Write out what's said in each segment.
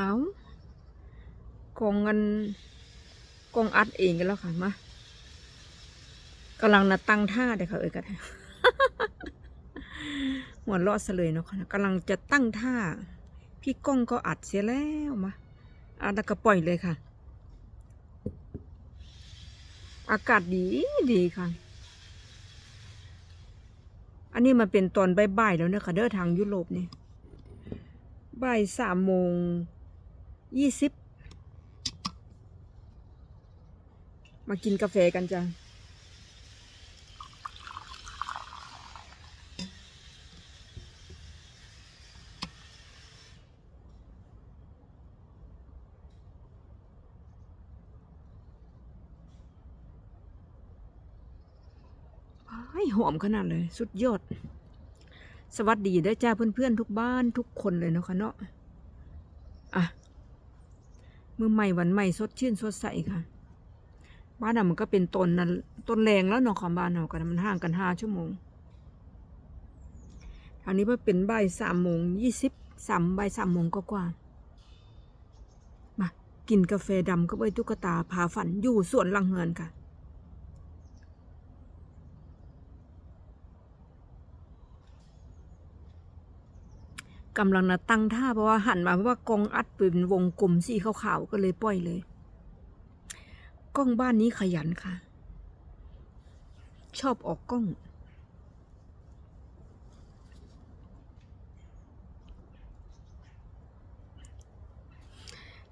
เอากองเงินกองอัดเองกันแล้วค่ะมากำลังนะตั้งท่าเดี๋ยวเขาเอ่ยกันหัวเราะเสลยเนาะค่ะกำลังจะตั้งท่า พี่ก้องก็อัดเสียแล้วมาอัดแล้วก็ปล่อยเลยค่ะ อากาศดีดีค่ะ อันนี้มันเป็นตอนบ่ายๆแล้วนะคะเด้อทางยุโรปนี่บ่ายสามโมง ยี่สิบมากินกาแฟกันจ้ะอ้หอมขนาดเลย สุดยอด สวัสดีเด้จ้าเพื่อนๆ ทุกบ้านทุกคนเลยเนาะคะเนาะอะ มือใหม่วันใหม่สดชื่นสดใสค่ะ บ้านเรามันก็เป็นต้นนั้นต้นแรงแล้วเนาะของบ้านเรากันมันห่างกันห้าชั่วโมงทางนี้ว่เป็นบ่ายสามโมงยี่สิบสามบ่ายสามโมงก็กว่ามากินกาแฟดำก็ไปตุ๊กตาพาฝันอยู่สวนลังเฮือนค่ะ กำลังนะตั้งท่าเพราะว่าหันมาเพราะว่ากองอัดเป็นวงกลมสีขาวๆก็เลยปล่อยเลย กล้องบ้านนี้ขยันค่ะ ชอบออกกล้อง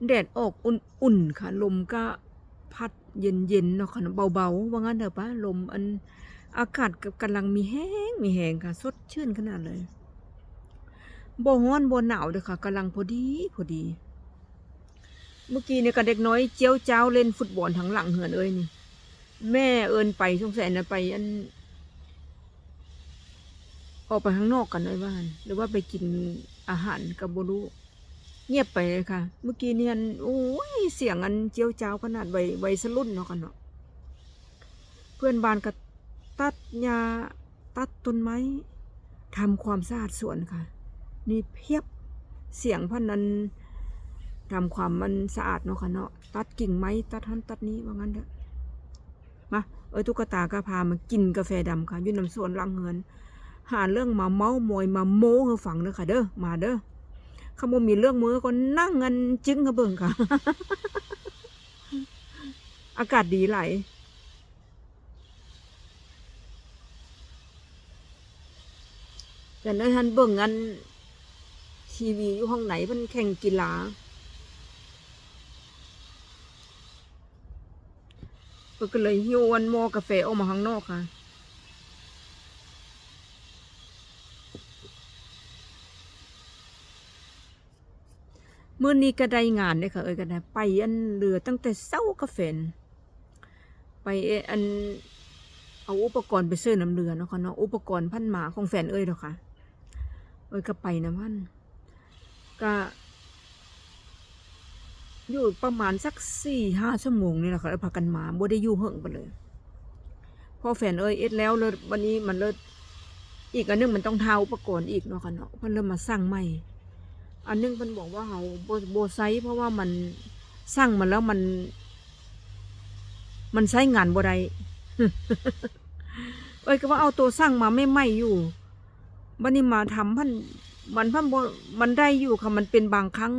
แดดออกอุ่นๆค่ะ ลมก็พัดเย็นๆเนาะค่ะเบาๆว่างั้นเถอะปะลมอันอากาศกำลังมีแห้งมีแห้งค่ะ สดชื่นขนาดเลย บ่ฮ้อนบ่หนาวเด้อค่ะกำลังพอดีพอดี เมื่อกี้เนี่ยก็เด็กน้อยเจียวเจ้าเล่นฟุตบอลทั้งหลังเหือนเอ้ยนี่ แม่เอินไปสงสัยนะไปอัน ออกไปข้างนอกกันเลยว่าหั่นหรือว่าไปกินอาหารกับบรูเงียบไปเลยค่ะ เมื่อกี้เนี่ยอันโอ้ยเสียงอันเจียวเจ้าขนาดวัยวัยสรุ่นเนาะกันเนาะเพื่อนบ้านก็ตัดหญ้าตัดต้นไม้ทำความสะอาดสวนค่ะ นี่เพียบเสียงพันนั้นทำความมันสะอาดเนาะค่ะเนาะตัดกิ่งไม้ตัดทันตัดนี้ว่างั้นเถอะมาเอ้ยตุ๊กตาก็พามากินกาแฟดำค่ะยู่น้ำสวนลังเงิน หาเรื่องมาเมามอยมาโม้ให้ฟังเด้อค่ะเด้อมาเด้อขโมยมีเรื่องมือก็นั่งเงินจึ้งกระเบิงค่ะ อากาศดีไหลแต่ในทันเบิ่งอัน ทีวีอยู่ห้องไหนเพิ่นแข่งกีฬาเพิ่นก็เลยหิววันมอกาแฟออกมาข้างนอกค่ะมื่อนี้ก็ได้งานเลยค่ะเอ้ยก็ได้ไปอันเรือตั้งแต่เช้ากาแฟนไปอันเอาอุปกรณ์ไปซื้อน้ำเรือเนาะค่ะเนาะอุปกรณ์พันหมาของแฟนเอ้ยเนาะค่ะเอ้ยก็ไปนะมัน ก็อยู่ประมาณสักสี่ห้าชั่วโมงนี่แหละค่ะแล้วพากันมาบ่ได้อยู่เหิงไปเลย พอแฟนเอ้ยเอ็ดแล้วเลยวันนี้มันเลยอีกอันหนึงมันต้องเทาอุปกรณ์อีกเนาะค่ะเนาะเพิ่นเริ่มมาสร้างใหม่ อันนึงเพิ่นบอกว่าเฮาบ่บ่ใช้เพราะว่ามันสร้างมันแล้วมัน มันใช้งานบ่ได้เอ้ยก็ว่าเอาตัวสร้างมาไม่ไหมอยู่บัดนี้มาทำพัน มันพันบ่มันได้อยู่ค่ะมันเป็นบางครั้ง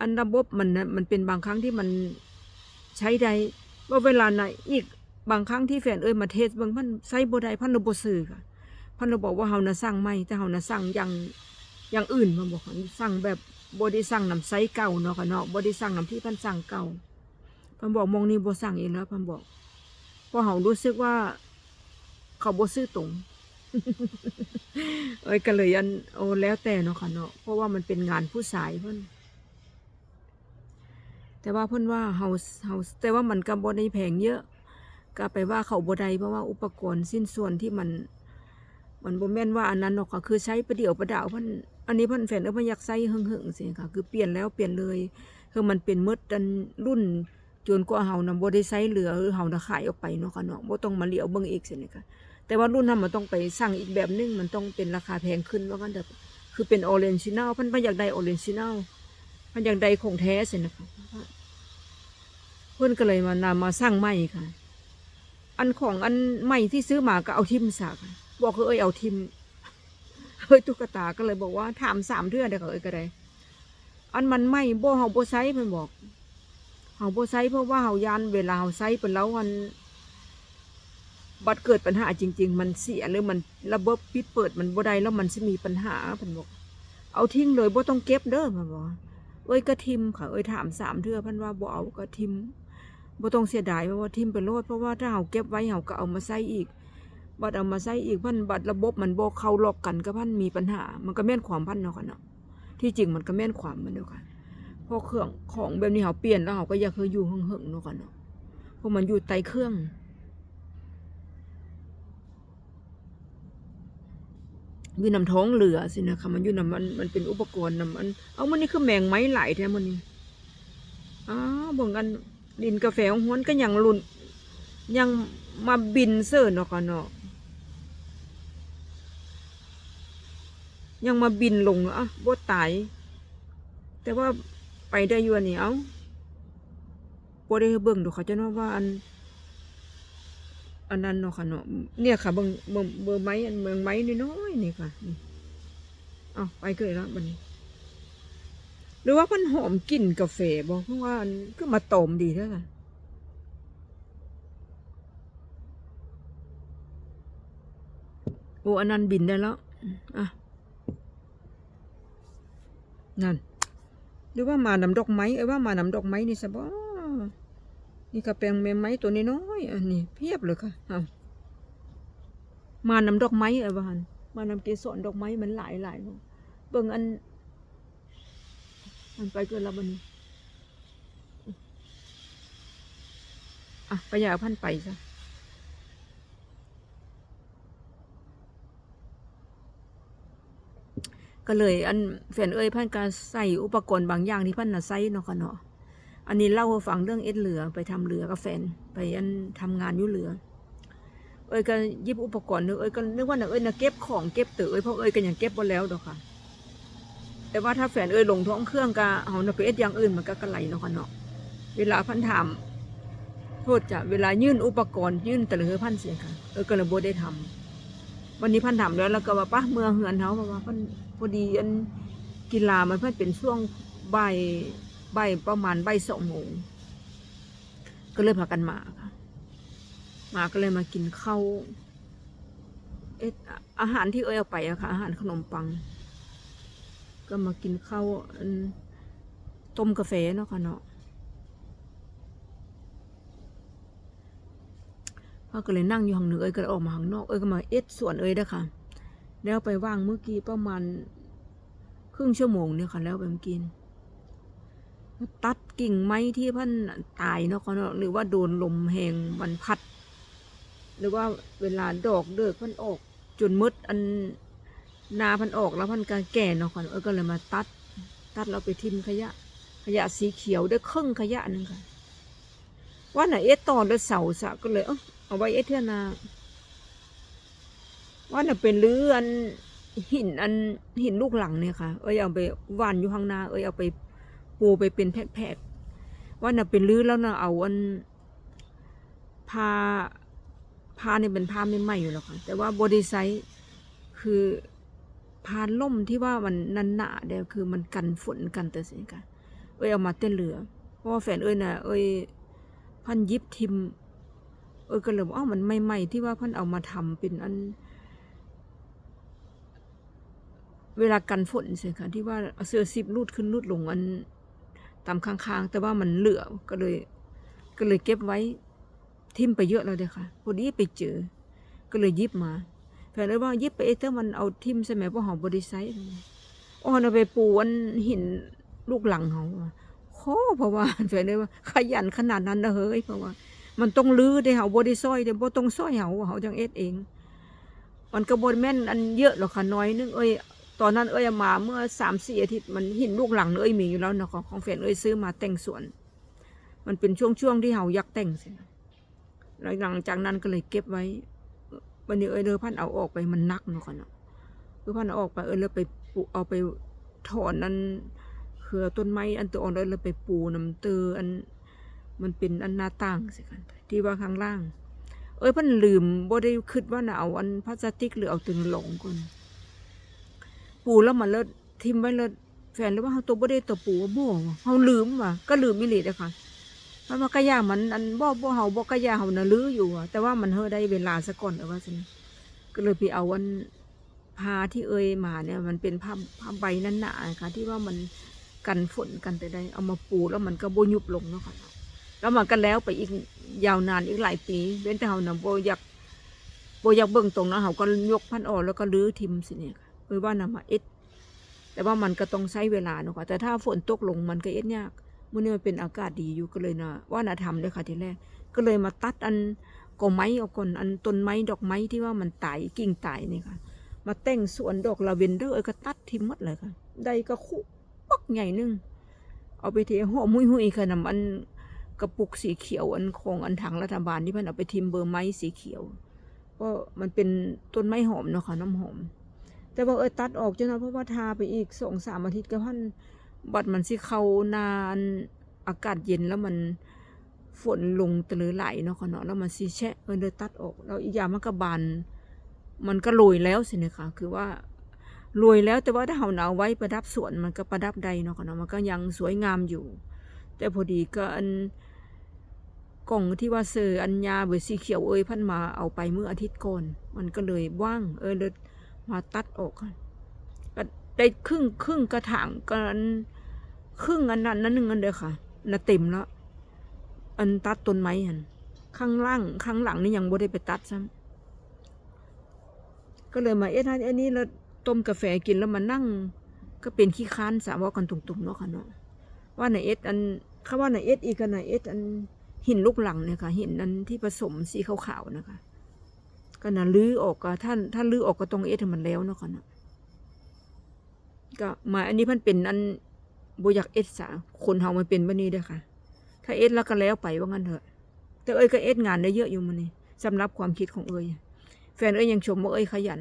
อันระบบมันนะมันเป็นบางครั้งที่มันใช้ได้ว่าเวลาไหนอีกบางครั้งที่แฟนเอ้ยมาเทสบางพันใช้บ่ได้พันระบบสื่อค่ะพันเราบอกว่าเฮานะสร้างไม่แต่เฮานะสร้างอย่างอย่างอื่นมันบอกสร้างแบบบ่ได้สร้างน้ำไซเก่าเนาะค่ะเนาะบ่ได้สร้างน้ำที่พันสร้างเก่าพันบอกมองนี่บ่สร้างเองแล้วพันบอกเพราะเฮารู้สึกว่า เขาบ่ซื้อตรง เอ้ยก็เลยอันโอ้แล้วแต่เนาะค่ะเนาะเพราะว่ามันเป็นงานผู้สายเพิ่นแต่ว่าเพิ่นว่าเฮาเฮาแต่ว่ามันก็บ่ได้แพงเยอะ ก็ไปว่าเขาบ่ได้เพราะว่าอุปกรณ์สิ้นส่วนที่มัน มันบ่แม่นว่าอันนั้นหรอกค่ะคือใช้ประเดี๋ยวประดาวเพิ่นอันนี้เพิ่นแฟนเออเพิ่นอยากใช้หึงๆสิค่ะ คือเปลี่ยนแล้วเปลี่ยนเลยคือมันเป็นหมดอันรุ่นจนกว่าเฮานํบ่ได้ใช้เหลือเฮาน่ะขายออกไปเนาะค่ะเนาะบ่ต้องมาเหลียวเบิ่งอีกสิเนี่ค่ะ แต่ว่ารุ่นนั้นมันต้องไปสั่งอีกแบบนึงมันต้องเป็นราคาแพงขึ้นว่างั้นเด้อคือเป็นออเรนจินัลพิ่นบ่อยากได้ออเรนจินัลมันอย่างใดคงแท้สินะคะเพื่อนก็เลยมานำมาสร้างไม้ค่ะ อันของอันไม้ที่ซื้อมาก็เอาทิมสากบอกเขาเอ้ยเอาทิมเฮ้ยตุ๊กตาก็เลยบอกว่าถามสามเทื่อได้ก็เอ้ยก็ได้อันมันไหม่บ่เฮาบ่ใช้เพิ่นบอกเฮาบ่ใช้เพราะว่าเฮายานเวลาเฮาใช้ไปแล้วมัน บัดเกิดปัญหาจริง ๆ มันเสียหรือมันระบบปิดเปิดมันบ่ได้แล้วมันสิมีปัญหาเพิ่นบอกเอาทิ้งเลยบ่ต้องเก็บเด้อเพิ่นบอกเอ้ยก็ทิมค่ะเอ้ยถามสามเทื่อเพิ่นว่าบ่เอาก็ทิมบ่ต้องเสียดายเพราะว่าทิมไปโลดเพราะว่าถ้าเฮาเก็บไว้เฮาก็เอามาใช้อีก บัดเอามาใช้อีกพันบัดระบบมันบ่เข้าล็อกกันก็พันมีปัญหา มันก็แม่นความพันเนาะค่ะเนาะที่จริงมันก็แม่นความมันเนาะค่ะเพราะเครื่องของแบบนี้เขาเปลี่ยนแล้วเขาก็อยากเคยอยู่หึงๆเนาะค่ะเนาะเพราะมันอยู่ใต้เครื่อง อยู่น้ำท้องเรือสินะคะมันอยู่น้ำมันมันเป็นอุปกรณ์น้ำมันเอามันนี่คือแมงไม้ไหลแท้มันนี่อ้าวเบ่งกันดินกาแฟของหวนก็ยังหลุนยังมาบินเสิร์เนาะค่ะเนาะยังมาบินลงอะบ่ตาย แต่ว่าไปได้อยู่อันนี้เอ้าบ่ได้เบิ่งดอกเขาจะเนาะว่าอัน อันนั้นเนาะค่ะเนาะเนี่ยค่ะเบิ่งเบิ่งเบอร์ไม้อันเมืองไม้น้อยๆนี่ค่ะนี่เอาไปเกิดแล้วบันหรือว่ามันหอมกลิ่นกาแฟบ่เพราะว่าก็มาต้มดีเด้อค่ะโอ้อันนั้นบินได้แล้วอะนั่นหรือว่ามานำดอกไม้เอ้ว่ามานำดอกไม้นี่ซะบ่ นี่ก็แปลงแม่ไม้ตัวน้อยๆอันนี้เพียบเลยค่ะเอามานำดอกไม้เอ้ยว่านมานำเกสรดอกไม้มันหลายหลายเบิ่งอัน อันไปเกินล้วบันี้อะไปยาเอาพันไปซะก็เลยอันแฟนเอ้ยพันการใส่อุปกรณ์บางอย่างที่พันน่ะใส่เนาะค่ะเนาะ อันนี้เล่าให้ฟังเรื่องเอ็ดเหลือไปทำเหลือกับแฟนไปอันทำงานอยู่เหลือ เอ้ยก็ยิบอุปกรณ์เนอะเอ้ยก็นึกว่าน่ะเอ้ยนะเก็บของเก็บเตอเอ้ยเพราะเอ้ยก็ยังเก็บบ่แล้วดอกค่ะ แต่ว่าถ้าแฟนเอ้ยลงท้องเครื่องก็เอานะไปเอ็ดอย่างอื่นมันก็กระไหลเนาะค่ะเนาะเวลาพันถามโทษจะเวลายื่นอุปกรณ์ยื่นแต่ละเฮือพันเสียค่ะเอ้ยก็เลยบ่ได้ทำวันนี้พันถามแล้วแล้วก็ว่าป้าเมื่อเฮือนเขาเพราะว่าพันพอดีอันกีฬามันเพิ่นเป็นช่วงบ่าย ใบประมาณใบสองโมงก็เลยพากันมาค่ะมาก็เลยมากินข้าวเอ๊อาหารที่เอ้ยเอาไปอะค่ะ อาหารขนมปัง ก็มากินข้าวต้มกาแฟเนาะค่ะเนาะพ่อก็เลยนั่งอยู่ห้องหนึ่งเอ้ยก็เลยออกมาข้างนอกเอ้ยก็มาเอ็ดสวนเอ้ยเด้อค่ะแล้วไปว่างเมื่อกี้ประมาณครึ่งชั่วโมงเนี่ยค่ะ แล้วไปมกี้ ตัดกิ่งไม้ที่เพันตายเนาะค่ะเนาะหรือว่าโดนลมแหงมันพัด หรือว่าเวลาดอกเดิกเพันออกจนมืดอันนาพันออกแล้วพันการแก่เนาะค่ะเออก็เลยมาตัด ตัดเราไปทิมขยะ ขยะสีเขียวได้ครึ่งขยะนึงค่ะว่าน่ะเอ็ดตอนแล้วเสาสะก็เลยเอ้าเอาไว้เอ็ดเทื่อนาว่าน่ะเป็นเรืออันหินอันหินลูกหลังเนี่ยค่ะ เอ้ยเอาไปว่านอยู่ข้างหน้า เอ้ยเอาไป ปูไปเป็นแผกๆว่าน่ะเป็นรื้อแล้วน่ะเอาอันผ้าผ้านี่เป็นผ้าไม่ไหมอยู่แล้วค่ะแต่ว่าบอดี้ไซส์คือผ้าล่มที่ว่ามันนันหนาเดียวคือมันกันฝนกันแต่สิ่งกันเอ้ยเอามาเต้นเรือเพราะว่าแฟนเอ้ยน่ะเอ้ยพันยิบทิมเอ้ยก็เลยบอกอ้าวมันไม่ไหมที่ว่าพันเอามาทำเป็นอัน เวลากันฝนสิค่ะที่ว่าเสื้อซิปรูดขึ้นรูดลงอัน ตามข้างๆ แต่ว่ามันเหลือก็เลย ก็เลยเก็บไว้ทิมไปเยอะแล้วเด้อค่ะ พอดีไปเจอ ก็เลยยิบมาแฟนเลยว่ายิบไปเอ๊ะแต่มันเอาทิมใช่ไหมเพราะหอมบริไซต์อ๋อเอาไปปูอันหินลูกหลังเขาโคเพราะว่าแฟนเลยว่า ขยันขนาดนั้นนะเฮ้ยเพราะว่า มันต้องลื้อได้เหาบริซอยเดี๋ยวบ่ต้องซอยเหาเขาจังเอ็ดเอง มันกระบวนแม่นอันเยอะหรอกค่ะน้อยนึงเอ้ย ตอนนั้นเอ้ยเอมาเมื่อสามสี่อาทิตย์มันหินลูกหลังเอ้ยมีอยู่แล้วนะของของแฟนเอ้ยซื้อมาแต่งสวน มันเป็นช่วงๆที่เฮาอยากแต่งสินะแล้วหลังจากนั้นก็เลยเก็บไว้ วันนี้เอ้ยเดอพันเอาออกไปมันนักเนาะค่ะเนาะคือพันเอาออกไปเอ้ยแล้วไปปลูกเอาไปถอนนั้นเครือต้นไม้อันตัวอ่อนเลยเราไปปูน้ำเตออันมันเป็นอันหน้าต่างสิกันที่ว่าข้างล่าง เอ้ยพิ่นลืมบ่ได้คิดว่าน่ะเอาอันพลาสติกหรือเอาตึงหลงก่อน ปูแล้วมันเลิศทิมไว้เลิศแฟนหรือว่าเฮาตัวบ่ได้ตัวปูว่าบ่เฮาลืมว่ะก็ลืมอีหลีเด้อค่ะเพราะว่ากะยามันอันบ่บ่เฮาบ่กะยาเฮาน่ะลืออยู่อะแต่ว่ามันเฮอได้เวลาซะก่อนเอาว่าซั่นก็เลยไปเอาอันผ้าที่เอ่ยมาเนี่ย มันเป็นผ้าผ้าใบนั้นหนาๆค่ะ ที่ว่ามันกันฝนกันแต่ใดเอามาปูแล้วมันก็บ่ยุบลงเนาะค่ะแล้วมันก็แล้วไปอีกยาวนานอีกหลายปีเว้นแต่เฮานะบ่อยากบ่อยากเบิ่งตรงนะเฮาก็ยกพันออกแล้วก็ลื้อทิมสิเนี่ยค่ะ เออว่านํมาเอ็ด แต่ว่ามันก็ต้องใช้เวลาเนาะค่ะแต่ถ้าฝนตกลงมันก็เอ็ดยากเมื้อนี้มันเป็นอากาศดีอยู่ก็เลยนะว่าน่ะทำเลยค่ะทีแรกก็เลยมาตัดอันก็ไม้เอาก่อนอันต้นไม้ดอกไม้ที่ว่ามันตายกิ่งตายนี่ค่ะ มาแต่งสวนดอกลาเวนเดอร์เอ้ก็ตัดทิมหมดเลยค่ะ ได้ก็คุปักใหญ่นึงเอาไปเทห่อมุ้ยหุยๆค่ะนำอันกระปุกสีเขียวอันของอันถังรัฐบาลที่เพิ่นเอาไปทิมเบอร์ไม้สีเขียว ก็มันเป็นต้นไม้หอมเนาะค่ะน้ำหอม แต่ว่าเออตัดออกจังนะเพราะว่าทาไปอีกสองสามอาทิตย์ก็พันบัดมันสิเขานานอากาศเย็นแล้วมันฝนลงตะลือไหลเนาะค่ะเนาะแล้วมันสิแฉะเออเลยตัดออกแล้วอีกอย่างมันก็บานมันก็โรยแล้วสินี่ยค่ะคือว่าโรยแล้วแต่ว่าถ้าเฮาเอาไว้ประดับสวนมันก็ประดับใดเนาะค่ะเนาะมันก็ยังสวยงามอยู่ แต่พอดีก็อันกล่องที่ว่าเซออัญญาเบอร์สีเขียวเอ้ยพันมาเอาไปเมื่ออาทิตย์ก่อนมันก็เลยว่างเออเลย มาตัดออกก็ได้ครึ่งครึ่งกระถางกันครึ่งอันนั้นนั่นหนึ่งอันเดียวค่ะน่ะเต็มแล้วอันตัดต้นไม้หันข้างล่างข้างหลังนี่ยังบ่ได้ไปตัดซ้ำก็เลยมาเอ๊ะท่านอันนี้แล้วต้มกาแฟกินแล้วมานั่ง ก็เป็นขี้ค้านสาวกันตุ่มๆเนาะค่ะเนาะว่าในเอสอันเขาว่าในเอสอีกกับในเอสอันหินลูกหลังเนี่ยค่ะหินอันที่ผสมสีขาวๆนะคะ ก็น่ะลื้อออกก็ท่านถ้านลื้อออกก็ตรงเอสมันแล้วเนาะค่ะเนาะก็หมายอันนี้พันเป็นอันบอยากเอสสาคนเฮามันเป็นแบบนี้ด้อค่ะ ถ้าเอสแล้วก็แล้วไปว่างั้นเถอะ แต่เอ้ยก็เอสงานได้เยอะอยู่มันนี่สำหรับความคิดของเอ้ยแฟนเอ้ยยังชมว่าเอ้ยขยัน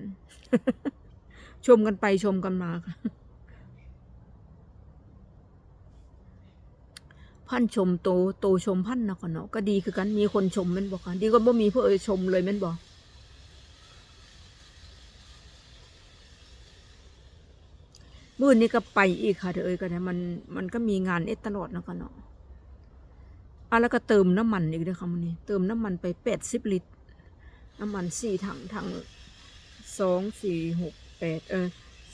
ชมกันไปชมกันมาค่ะพันชมโตโตชมพันนะก่อนเนาะก็ดีคือกันมีคนชมแม่นบอกค่ะดีก็บ่มีเพื่อเอ่ยชมเลยแม่นบอก มื่อนี้ก็ไปอีกค่ะเธอเอ้ยก็นะมันมันก็มีงานเอ็ดตลอดนะก่อนเนาะอะแล้วก็เติมน้ำมันอีกด้อค่ะมันนี้ เติมน้ำมันไปแปดสิบลิตร น้ำมันสี่ถังถังสองสี่หกแปดเออ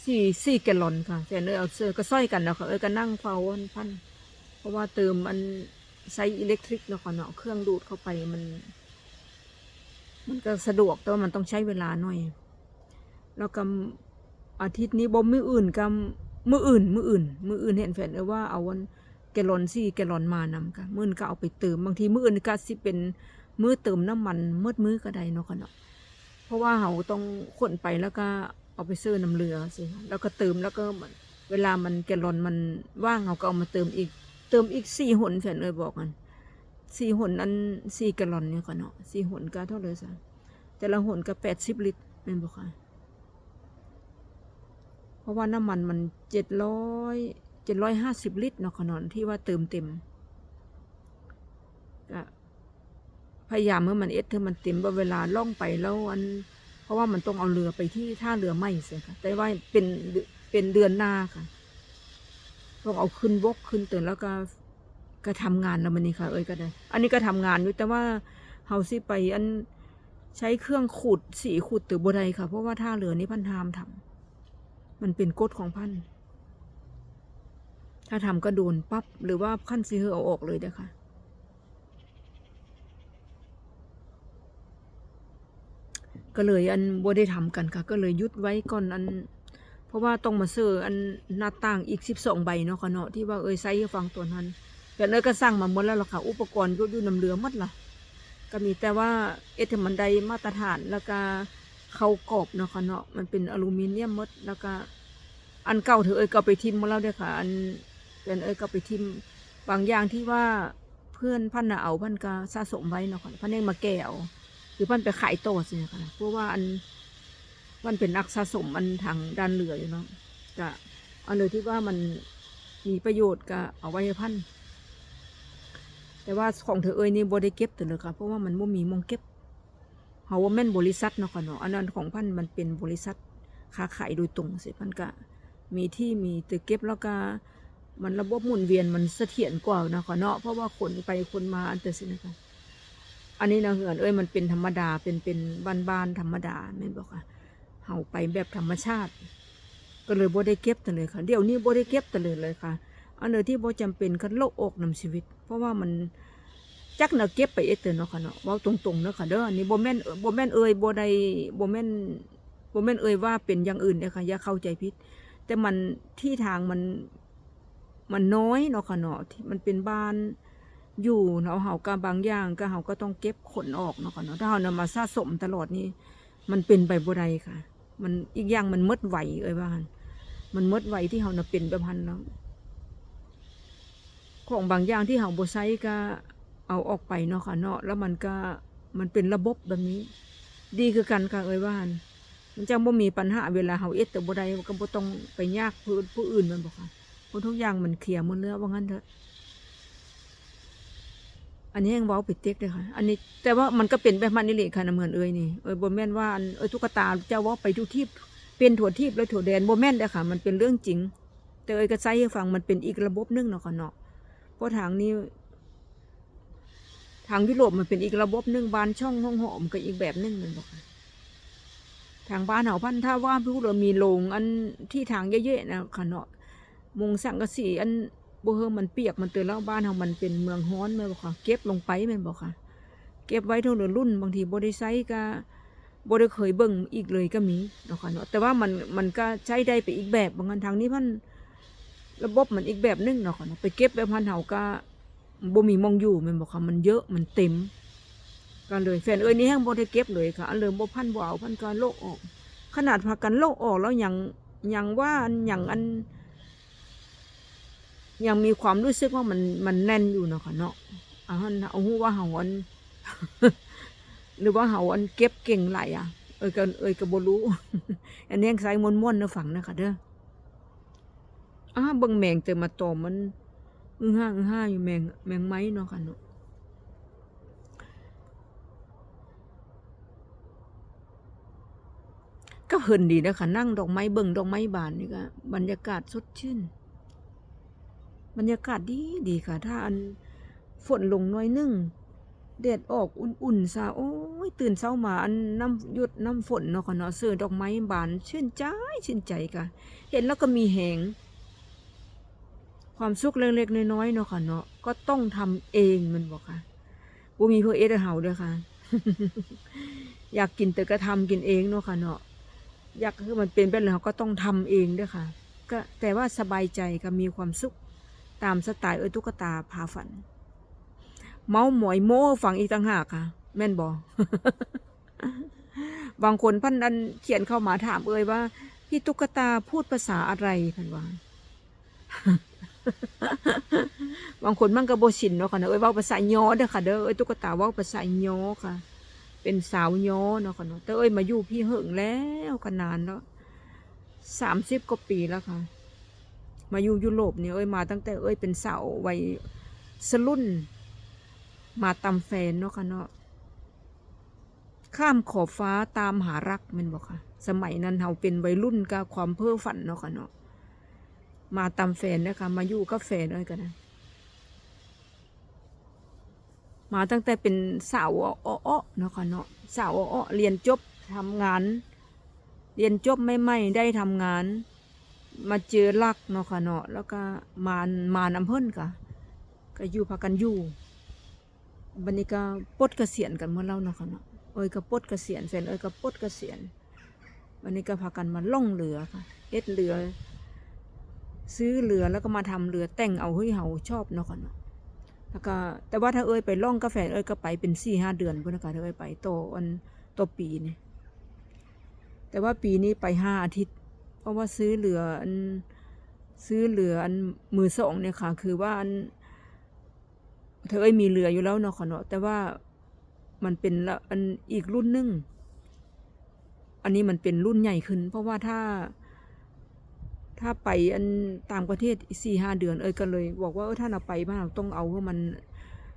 สี่สี่แกลลอนค่ะแต่เนยเอาเสื้อก็ซ้อยกันเนาะค่ะเอ้ยก็นั่งเฝ้าวันพันเพราะว่าเติมมันใช้อิเล็กทริกเนาะค่ะเนาะเครื่องดูดเข้าไปมันมันก็สะดวกแต่ว่ามันต้องใช้เวลาหน่อย แล้วก็ อาทิตย์นี้บ่มืออื่นกับมืออื่น มืออื่น มืออื่นเห็นแฟนเออว่าเอาวันแกลอนสี่แกลอนมานำค่ะมื้อนก็เอาไปเติมบางทีมืออื่นก็สิเป็นมือเติมน้ำมันมืดมือก็ได้เนาะค่ะเนาะเพราะว่าเราต้องขนไปแล้วก็เอาไปซื้อน้ำเรือสิแล้วก็เติมแล้วก็เวลามันแกลอนมันว่างเราก็เอามาเติมอีก เติมอีกสี่หนแฟนเอ้ยบอกกันสี่หนอันสี่แกลอนเนี่ยก่อนเนาะสี่หนก็เท่าเลยซะแต่ละหนก็แปดสิบลิตรเป็นบอกค่ะ ราะว่าน้ำมันมันเจ็ดร้อยเจ็ดร้อยห้าสิบลิตรเนาะขนอนที่ว่าเติมเต็มก็พยายามเมื่อมันเอสเธอมันเต็มว่าเวลาล่องไปแล้วอัน เพราะว่ามันต้องเอาเรือไปที่ท่าเรือไม่เสียค่ะ แต่ว่าเป็นเป็นเดือนหน้าค่ะต้องเอาขึ้นบกขึ้นเตือนแล้วก็ก็ทำงานแล้วมันนี่ค่ะ เอ้ยก็ได้ อันนี้ก็ทำงานอยู่แต่ว่าเฮาสิไปอันใช้เครื่องขุดสีขุดตือบัไดค่ะ เพราะว่าท่าเรือนี้พันทามทำ มันเป็นกฎของพัน ถ้าทำก็โดนปั๊บหรือว่าขั้นซีเฮอเอาออกเลยนะคะก็เลยอันบ่ได้ทำกันค่ะ ก็เลยยุดไว้ก่อนอัน เพราะว่าต้องมาซื้ออันหน้าต่างอีกสิบสองใบเนาะค่ะเนาะที่ว่าเอ้ยไซส์ฟังตัวนั้นแต่เนยก็สร้างมาหมดแล้วล่ะค่ะ อุปกรณ์ก็อยู่นำเรือหมดล่ะ ก็มีแต่ว่าเอทมันไดมาตรฐานแล้วก็ เขากรอบเนาะค่ะเนาะมันเป็นอลูมิเนียมมดแล้วก็อันเก่าเธอเอ้ยก็เอาไปทิมมาแล้วเด้อค่ะ อันเป็นเอ้ยก็เอาไปทิมบางอย่างที่ว่าเพื่อนพันน่ะเอาพันก็สะสมไว้เนาะค่ะพันเองมาแก้เอาหรือพันไปขายโตสิค่ะเพราะว่าอันมันเป็นนักสะสมอันทางด้านเรืออยู่เนาะก็เอาเลยที่ว่ามันมีประโยชน์ก็เอาไว้ให้พันแต่ว่าของเธอเอ้ยนี่บ่ได้เก็บแต่เลยค่ะเพราะว่ามันบ่มีมองเก็บ เฮาว่าแม่นบริษัทเนาะค่ะเนาะอันนั้นของพันมันเป็นบริษัทค้าขายโดยตรงสิพันก็มีที่มีตึกเก็บแล้วก็มันระบบหมุนเวียนมันเสถียรกว่าเนาะค่ะเนาะเพราะว่าคนไปคนมาอันเตอร์สินะคะอันนี้นะเหือนเอ้ยมันเป็นธรรมดาเป็นเป็นบ้านๆธรรมดาแม่นบอกค่ะเฮาไปแบบธรรมชาติ ก็เลยบ่ได้เก็บแต่เลยค่ะเดี๋ยวนี้บ่ได้เก็บแต่เลยเลยค่ะ อันเดียที่บ่จำเป็นคันโลกอกนำชีวิต เพราะว่ามัน จักเน่ะเก็บไปเอเตอเนาะค่ะเนาะเว้าตรงๆเนาะค่ะเด้ออันนี้บ่แม่นบ่แม่นเอ่ยบ่ได้บ่แม่นบ่แม่นเอ่ยว่าเป็นอย่างอื่นเด้อค่ะอย่าเข้าใจผิด แต่มันที่ทางมันมันน้อยเนาะค่ะเนาะที่มันเป็นบ้านอยู่เนาะเฮาก็บางอย่างก็เฮาก็ต้องเก็บขนออกเนาะค่ะเนาะถ้าเฮานำมาสะสมตลอดนี่มันเป็นไปบ่ได้ค่ะ มันอีกอย่างมันมดไหวเอ้ยว่าหั่นมันมดไหวที่เฮาน่ะเป็นแบบหันแล้วของบางอย่างที่เฮาบ่ใช้ก็ เอาออกไปเนาะค่ะเนาะแล้วมันก็มันเป็นระบบแบบนี้ ดีคือกันค่ะเอ้ยว่าน มันจังบ่มีปัญหาเวลาเฮาเอ็ดแต่บ่ได้ก็บ่ต้องไปยากผู้ผู้อื่นมันบ่ค่ะเพราะทุกอย่างมันเคลียร์หมดแล้วว่างั้นเถอะอันนี้ยังเว้าปิดเต็กเลยค่ะ อันนี้แต่ว่ามันก็เป็นแบบมันนี่แหละค่ะน้ำเหมือนเอ้ยนี่เอ้ยบ่แม่นว่าเอ้ยตุ๊กตาเจ้าเว่าไปทุกที่เป็นถั่วทิพย์และถั่วแดนบ่แม่นเด้ค่ะ มันเป็นเรื่องจริง แต่เอ้ยก็ใช้ให้ฟังมันเป็นอีกระบบนึงเนาะค่ะเนาะเพราะทางนี้ ทางยุโรปมันเป็นอีกระบบหนึงบ้านช่องห้องหอมก็อีกแบบหนึงแมันบอกค่ะทางบ้านเฮาพันถ้าว่าพูดเรามีโรงอันที่ทางเยอะๆนะค่ะเนาะมุงสังกะสีอันบ่เฮอมันเปียกมันเตือนแล้วบ้านเฮามันเป็นเมืองฮ้อนแม่นบ่ค่ะ เก็บลงไปแม่นบ่ค่ะ เก็บไว้เท่าเดือรุ่น บางทีบ่ได้ใช้ก็บ่ได้เคยเบิ่งอีกเลยก็มีเนาะค่ะเนาะแต่ว่ามันมันก็ใช้ได้ไปอีกแบบบางอันทางนี้พันระบบมันอีกแบบนึงเนาะค่ะเนาะไปเก็บแบบพันเฮาก็ บ่มีมองอยู่ม่นบ่ค่ะมันเยอะมันเต็มก็เลยแฟนเอ้ยนี่แฮงบ่ได้เก็บเลยค่ะอันเริ่มบ่พันบ่เอาพันก็โลกออก ขนาดพากันโลกออกแล้วยังยังว่าอันยังอัน ยังมีความรู้สึกว่ามันมันแน่นอยู่เนาะค่ะเนาะอ่านเอาหูว่าเฮาอันหรือว่าเฮาอันเก็บเก่งไหลอะ เอ้ยก็เอ้ยก็บ่รู้ อันนี้ใส่ม่วนๆเนาะฝังนะคะเด้ออ้าเบิ่งแมงแต่มาตอมมัน อึ้งห้าอึ้งห้าอยู่แมงแมงไม้เนาะค่ะเนาะก็เพลินดีนะคะนั่งดอกไม้เบิ่งดอกไม้บานนี่ก็บรรยากาศสดชื่น บรรยากาศดีดีค่ะ ถ้าอันฝนลงน้อยนึงแดดออกอุ่นๆซะโอ้ยตื่นเช้ามาอันน้ำหยดน้ำฝนเนาะค่ะเนาะเสื้อดอกไม้บาน ชื่นใจชื่นใจค่ะ เห็นแล้วก็มีแหง ความสุขเล็กๆน้อยๆเนาะค่ะเนาะก็ต้องทำเองมันบอกค่ะบ่มีเพื่อเอ็ดเฮาด้อค่ะ อยากกินแต่ก็ทำกินเองเนาะค่ะเนาะอยากคือมันเป็นไปแล้วก็ต้องทำเองด้อค่ะ ก็แต่ว่าสบายใจก็มีความสุขตามสไตล์เอ้ยตุ๊กตาพาฝัน เมาหมอยโม้ฟังอีกต่างหากค่ะ แม่นบอบางคนพันดันเขียนเข้ามาถามเอ้ยว่า พี่ตุ๊กตาพูดภาษาอะไรพันว่า บางคนมันก็บ่ชินเนาะค่ะเนอะเอ้ยว้าภาษาย้อเด้อค่ะเด้อเอ้ยตุ๊กตาว้าภาษาย้อค่ะ เป็นสาวย้อเนาะค่ะเนาะแต่เอ้ยมาอยู่พี่เหิงแล้วก็นานแล้วสามสิบกว่าปีแล้วค่ะ มาอยู่ยุโรปเนี่ยเอ้ยมาตั้งแต่เอ้ยเป็นสาววัยสรุ่น มาตามแฟนเนาะค่ะเนาะข้ามขอบฟ้าตามหารักมันบอกค่ะ สมัยนั้นเฮาเป็นวัยรุ่นกับความเพ้อฝันเนาะค่ะเนาะ มาตามแฟนนะคะมาอยู่กับแฟนเอ้ยกันนะมาตั้งแต่เป็นสาวอ้อเนาะค่ะเนาะสาวอ้อเรียนจบทำงาน เรียนจบไม่ไม่ได้ทำงาน มาเจอรักเนาะค่ะเนาะแล้วก็มานมานอำเพิ่นค่ะ ก็อยู่พากันอยู่บันนี้ก็ปลดเกษียณกันเมื่อเล่าเนาะค่ะเนาะเอ้ยก็ปลดเกษียณแฟนเอ้ยก็ปลดเกษียณวันนี้ก็พากันมาล่องเรือค่ะเอ็ดเรือ ซื้อเรือแล้วก็มาทำเรือแต่งเอาเฮ้ยเฮาชอบเนาะค่ะเนาะแล้วก็แต่ว่าถ้าเอ้ยไปล่องกาแฟเอ้ยก็ไปเป็นสี่ห้าเดือนพื่อนนะคะถ้าเอ้ยไปโตอันโตปีนี่แต่ว่าปีนี้ไปห้าอาทิตย์ เพราะว่าซื้อเรืออันซื้อเรืออันมือสองเนี่ยค่ะ คือว่าอันเธอเอ้ยมีเรืออยู่แล้วเนาะค่ะเนาะแต่ว่ามันเป็นละอันอีกรุ่นหนึง อันนี้มันเป็นรุ่นใหญ่ขึ้น เพราะว่าถ้า ถ้าไปอันต่างประเทศสี่ห้าเดือนเอ้ยก็เลย บอกว่าเออถ้าเราไปบ้านเราต้องเอาเพื่อมัน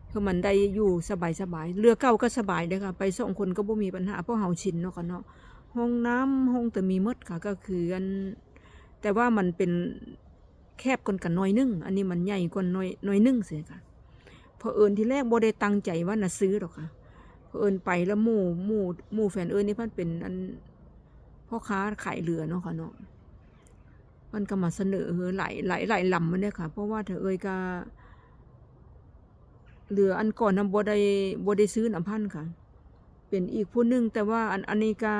เพื่อมันได้อยู่สบายสบายเรือเก่าก็สบายเด้อค่ะ ไปสองคนก็บ่มีปัญหาเพราะเฮาชินเนาะค่ะเนาะห้องน้ำห้องแต่มีมดค่ะก็คืออัน แต่ว่ามันเป็นแคบกว่ากันน้อยนึง อันนี้มันใหญ่กว่าน้อยน้อยนึงเสียค่ะพอเอิญที่แรกบ่ได้ตั้งใจว่าน่ะซื้อหรอกค่ะพอเอิญไปแล้วหมู่หมู่หมู่แฟนเอิญนี่พิ่นเป็นอันพ่อค้าขายเรือเนาะค่ะเนาะ มันก็มาเสนอหลายหลายหลายลำมันเนี่ยค่ะ เพราะว่าเธอเอ่ยก็เรืออันก่อนนำบ่ได้บ่ได้ซื้อน้ำพันค่ะ เป็นอีกผู้หนึงแต่ว่าอันอันนี้ก็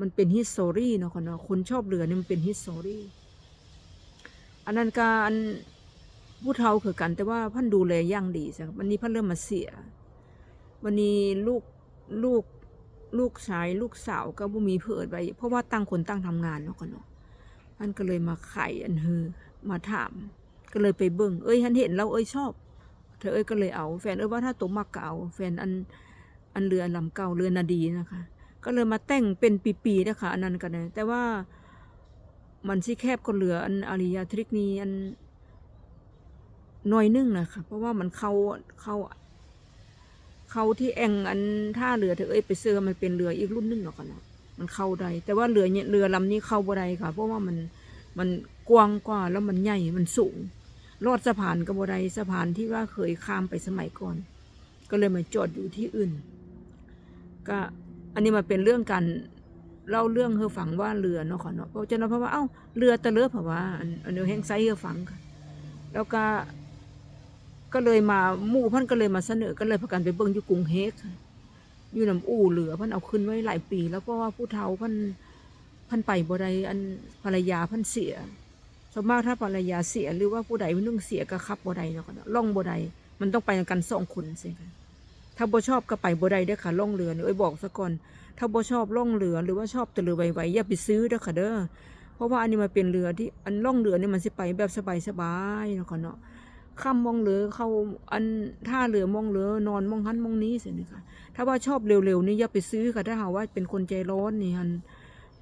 มันเป็นฮิสตรี่เนาะค่ะเนาะคนชอบเรือนี่มันเป็นฮิสตรี่อันนั้นก็อันผู้เฒ่าคือกัน แต่ว่าพันดูแลย่างดีจ้ะวันนี้พันเริ่มมาเสีย วันนี้ลูกลูกลูกชายลูกสาวก็บ่มีเพื่อนไว้เพราะว่าตั้งคนตั้งทำงานเนาะค่ะเนาะ มันก็เลยมาไข่อันเฮอมาถาม ก็เลยไปเบิ่งเอ้ยฉันเห็นแล้วเอ้ยชอบ เธอเอ้ยก็เลยเอา แฟนเอ้ยว่าถ้าตัวมักก็เอา แฟนอันอันเรืออันลำเก่าเรือนาดีนะคะ ก็เลยมาแต่งเป็นปีๆนะคะอันนั้นกันนะแต่ว่ามันสิแคบก็เรืออันอริยาทริกนี้อันน่อยนึงนะคะเพราะว่ามันเข้าเข้าเขาที่แองอันท่าเรือเธอเอ้ยไปเสื้อมันเป็นเรืออีกรุ่นนึงเนาะกันะ มันเข้าได้แต่ว่าเรือเนี่ยเรือลำนี้เข้าบ่ได้ค่ะ เพราะว่ามันมันกว้างกว่าแล้วมันใหญ่มันสูงลอดสะพานก็บ่ได้สะพานที่ว่าเคยข้ามไปสมัยก่อน ก็เลยมาจอดอยู่ที่อื่น ก็อันนี้มาเป็นเรื่องการเล่าเรื่องเฮอฝังว่าเรือเนาะค่ะเนาะเพราะฉะนั้นเพราะว่าเอ้าเรือตะเลือเพราะว่าอันนี้แห้งไซเฮอฝังค่ะแล้วก็ก็เลยมาหมู่พันก็เลยมาเสนอก็เลยพากันไปเบิ่งอยู่กรุงเฮกค่ะ อยู่น้ำอู่เหลือพันเอาขึ้นไว้หลายปีแล้วเพราะว่าผู้เฒ่าพันพันไปบ่ได้อันภรรยาพันเสียส่วนมากถ้าภรรยาเสียหรือว่าผู้ใดนึงเสียก็ขับบ่ได้เนาะค่ะเนาะล่องบ่ได้มันต้องไปกันสองคนสิค่ะถ้าบ่ชอบก็ไปบ่ได้เด้อค่ะล่องเรือเนี่ยเอ้ยบอกซะก่อนถ้าบ่ชอบล่องเรือหรือว่าชอบแต่เรือไวๆอย่าไปซื้อเด้อค่ะเด้อเพราะว่าอันนี้มันเป็นเรือที่อันล่องเรือเนี่ยมันสิไปแบบสบายๆเนาะค่ะเนาะ ข้ามมองเรือเข้าอันท่าเรือมองเรือนอนมองหันมองนี้สินี่ค่ะถ้าว่าชอบเร็วๆนี่อย่าไปซื้อค่ะถ้าหากว่าเป็นคนใจร้อนนี่ฮัน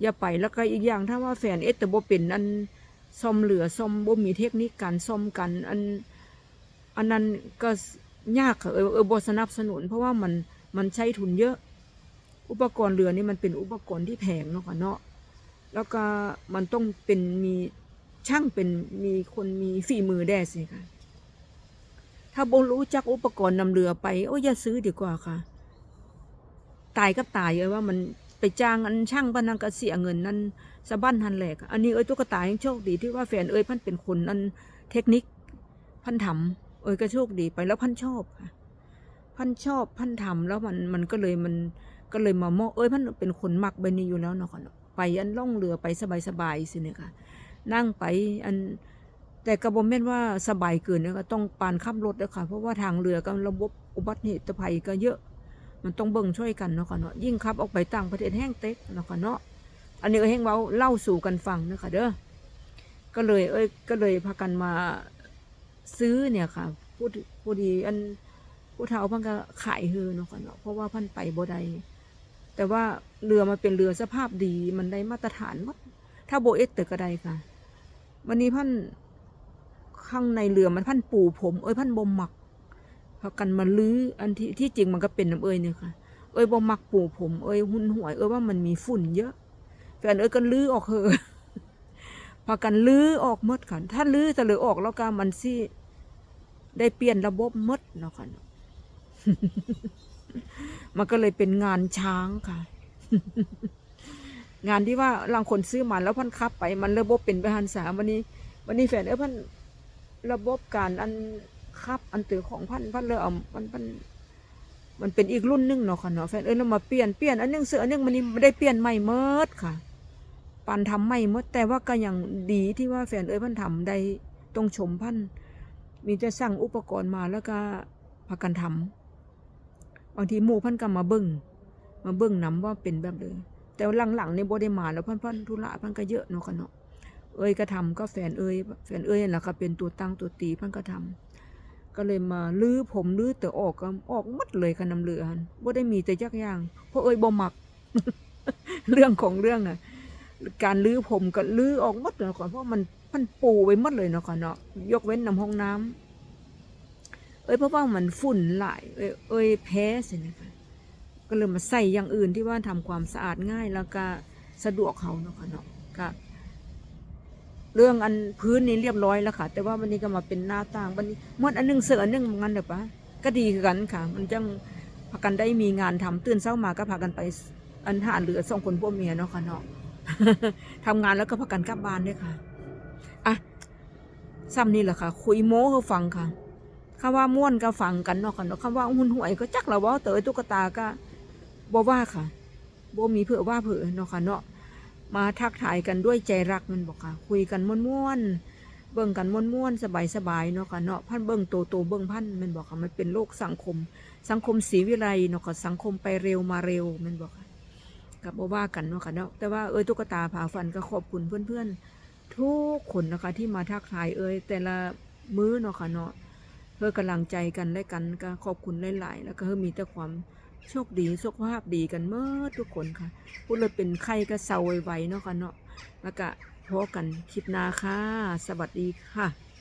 อย่าไปแล้วก็อีกอย่างถ้าว่าแฟนเอสแต่บ่เป็นอันซ่อมเหลือซ่อมบ่มีเทคนิคการซ่อมกัน อันอันนั้นก็ยากค่ะเออเออบ่สนับสนุน เพราะว่ามันมันใช้ทุนเยอะ อุปกรณ์เรือนี่มันเป็นอุปกรณ์ที่แพงเนาะค่ะเนาะแล้วก็มันต้องเป็นมีช่างเป็นมีคนมีฝีมือแด่สิค่ะ ถ้าบ่รู้จักอุปกรณ์นำเรือไป โอ้ยอย่าซื้อดีกว่าค่ะ ตายกับตายเลยว่ามันไปจ้างอันช่างบ้านนันก็เสียเงินนั่นสะบั้นหันแหลก อันนี้เอ้ยตุ๊กตายังโชคดีที่ว่าแฟนเอ้ยพันเป็นคนอันเทคนิคพันทำเอ้ยก็โชคดีไปแล้วพันชอบค่ะพันชอบพันทำแล้วมันมันก็เลยมันก็เลยมาเหมาเอ้ยพันเป็นคนมักใบนี้อยู่แล้วเนาะค่ะเนาะไปอันล่องเรือไปสบายๆสิเนี่ยค่ะ นั่งไปอัน แต่กระบอกแม่นว่าสบายเกินนะคะต้องปานขับรถนะคะเพราะว่าทางเรือกับระบบอุบัติเหตุภัยก็เยอะ มันต้องเบิ่งช่วยกันเนาะค่ะเนาะยิ่งขับออกไปต่างประเทศแห้งเต็กเนาะค่ะเนาะอันนี้ก็แห้งเว้าเล่าสู่กันฟังนะคะเด้อก็เลยเอ้ยก็เลยพากันมาซื้อเนี่ยค่ะผู้ผู้ดีอันผู้เฒ่าพันก็ขายเฮือเนาะค่ะเนาะเพราะว่าพันไปบ่ได้แต่ว่าเรือมันเป็นเรือสภาพดีมันได้มาตรฐานหมดถ้าโบเอสเตอร์ก็ได้ค่ะ วันนี้พัน ข้างในเรือมันพันปูผม เอ้ยพันบ่มักพากันมาลื้ออันที่ที่จริงมันก็เป็นน้ำเอ้ยเนี่ยค่ะ เอ้ยบ่มักปูผม เอ้ยหุ่นหวย เอ้ยว่ามันมีฝุ่นเยอะแฟนเอ้ยก็ลื้อออกเหอะพากันลื้อออกมดค่ะถ้าลื้อจะเหลือออกแล้วก็มันสิได้เปลี่ยนระบบมดเนาะค่ะมันก็เลยเป็นงานช้างค่ะ งานที่ว่าลางคนซื้อมาแล้วพันคับไป มันระบบเป็นไปหันสามวันนี้ วันนี้แฟนเอ้ยพัน บบการอันคับอันตือของพันพันเลยเอามันพันมันเป็นอีกรุ่นหนึงเนาะค่ะเนาะแฟนเอ้ยเรามาเปลี่ยนเปลี่ยนอันนึงเสืออันนึงมันนี่ไม่ได้เปลี่ยนใหม่เมิดค่ะปันทำใหม่เมิดแต่ว่าก็ยังดีที่ว่าแฟนเอ้ยพันทำได้ต้องชมพันมีแต่สั่งอุปกรณ์มาแล้วก็พากันทำบางทีหมู่พันก็มาเบิ้งมาเบิ้งนํว่าเป็นแบบเลยแต่ว่าหลังๆในบ่ได้มาแล้วพันพันธุระพันก็เยอะเนาะค่ะเนาะ เอ้ยก็ทำก็แฟนเอ้ยแฟนเอ้ยนั่นแหละค่ะเป็นตัวตั้งตัวตีพันก็ทำก็เลยมาลื้อผมลื้อแต่ออกก็ออกหมดเลยค่ะน้ำเหลือหันบ่ได้มีแต่ยักย่างเพราะเอ้ยบ่มัก เรื่องของเรื่องอะการลื้อผมก็ลื้อออกหมดเลยเนาะค่ะเพราะมันมันปูไว้หมดเลยเนาะค่ะเนาะยกเว้นน้ำห้องน้ำเอ้ยเพราะว่ามันฝุ่นหลายเอ้ยเอ้ยแพ้สินะคะก็เลยมาใส่อย่างอื่นที่ว่าทำความสะอาดง่ายแล้วก็สะดวกเขาเนาะค่ะเนาะก็ เรื่องอันพื้นนี่เรียบร้อยแล้วค่ะ แต่ว่าวันนี้ก็มาเป็นหน้าต่างวันนี้มดอันนึงเสืออันนึงงั้นเดี๋ยวปะก็ดีคือกันค่ะ มันจังพากันได้มีงานทำตื่นเช้ามาก็พากันไปอันหาเหลือสองคนพวกเมียเนาะค่ะเนาะทำงานแล้วก็พากันกลับบ้านด้วยค่ะอะซ้ำนี่แหละค่ะ คุยโม้ให้ฟังค่ะคำว่าม่วนก็ฟังกันเนาะค่ะเนาะคำว่าหุ่นหวยก็จักละว่าเตยตุ๊กตาก็บ่ว่าค่ะบ่มีเผื่อว่าเผื่อเนาะค่ะเนาะ มาทักทายกันด้วยใจรักมันบอกค่ะ คุยกันม่วนๆเบิ่งกันม่วนๆสบายๆเนาะค่ะเนาะพันเบิ่งโตโตๆเบิ่งพันมันบอกค่ะมันเป็นโลกสังคม สังคมศรีวิไลเนาะค่ะสังคมไปเร็วมาเร็วมันบอกค่ะกับบ่ว่ากันเนาะค่ะเนาะแต่ว่าเอ้ยตุ๊กตาผาฟันก็ขอบคุณเพื่อนๆ ทุกคนนะคะที่มาทักทายเอ้ยแต่ละมื้อเนาะค่ะเนาะเพื่อกำลังใจกันและกันก็ขอบคุณหลายๆแล้วก็เฮ้มีแต่ความ โชคดีสุขภาพดีกันเมื่อทุกคนค่ะพูดเลยเป็นไข้ก็เศร้าไวๆเนาะค่ะเนาะแล้วก็พบกันคลิปหน้าค่ะ สวัสดีค่ะ